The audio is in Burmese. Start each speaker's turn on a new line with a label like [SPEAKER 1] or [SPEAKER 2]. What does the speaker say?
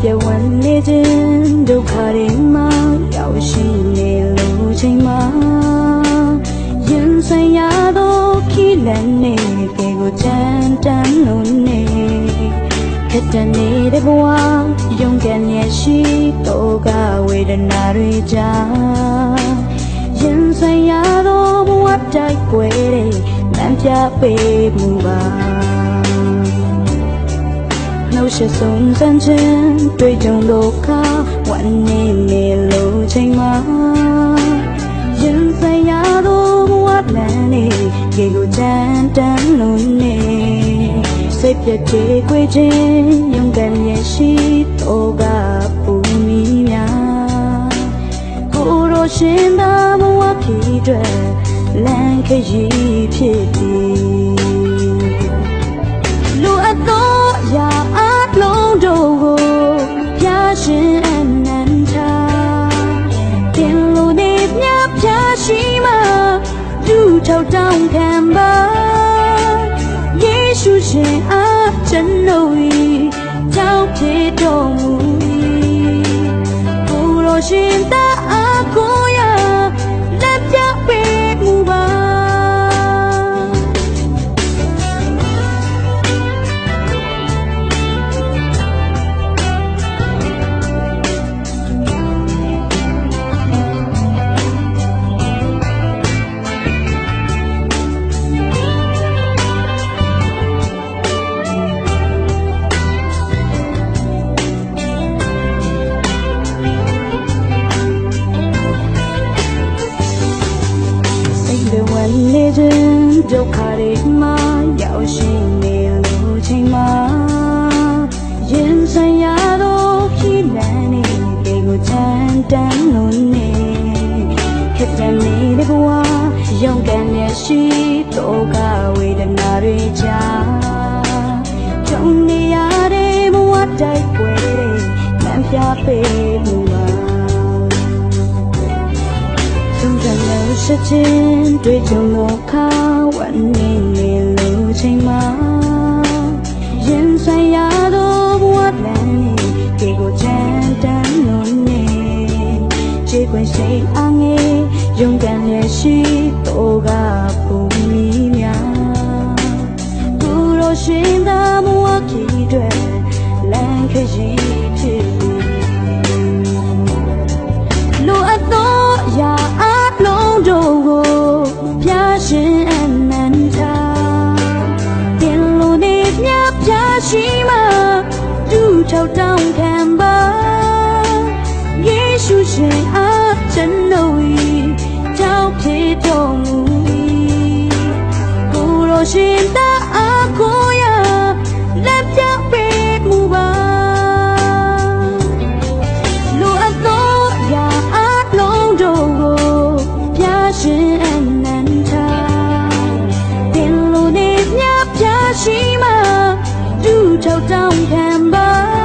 [SPEAKER 1] ပြဝန်းနေခြင်းဒုက္ခတွေမှာရောက်ရှိနေလို့ချိန်မှာရင်ဆိုင်ရသောခီးလန်းနေကေကိုကြမ်းတမ်းလို့နေခက်တန်နေတဲ့ဘဝရုန်းကန်ရရှိတော့ကဝေဒနာတွေကြားရင်ဆိုင်ရသောဘဝတိုက်ွယ်တဲ့လမ်းပြပေးမှုပါ နှုတ်ဆက်ဆုံးစမ်းခြင်းတွေ့ကြုံလို့ခါဝန်နေနေလို့ချိန်မှာရင်ဆိုင်ရသောဘဝလမ်းနေကေကိုကြမ်းတမ်းလို့နေစိတ်ပြတ်တွေကြွေခြင်းယုံကန်ရရှိတော့ကပူမီများကိုယ်တော်ရှင်သာဘဝဖြစ်တဲ့လမ်းခရီးဖြစ်သည် ထောက်တောင်းခံပါယေရှုရှင်အားကျွန်ုပ်၏ကြောင့်ဖြစ်တော် နေခြင်းဒုက္ခတွေမှာရောက်ရှိနေလို့ချိန်မှာရင်ဆိုင်ရသောဖြစ်လန်းနေပေကိုချမ်းတမ်းလို့နေခက်တဲ့နေတဲ့ဘဝရုန်းကန်ရရှိတော့ကဝေဒနာတွေကြားကြုံနေရတဲ့ဘဝတိုက်ပွဲတွေလမ်းပြပေးမှုပါ တဲ့လို့ရှိချင်းတွေ့ကြုံလို့ခါဝန်နေနေလို့ချိန်မှာရင်ဆိုင်ရသောဘဝလမ်းနေဒီကိုချမ်းတမ်းလို့နေခြေခွင်ရှိအားငယ်ယုံကန်ရရှိတော့ကပူမီများဘူရောရှင်သာဘဝကြီးတွေ ထောက်တောင်းခံပါယေရှုရှင်အားကျွန်တော်၏ကြောင့်ဖြစ်တော်မူ၏ကိုရောရှင်သာအားကိုရလက်ပြပေးမူပါလူအသောရာအလုံးတို့ကိုပြရှင်အနန္တတင်လို့နေမြပြရှိမှဒူထောက်တောင်းခံပါ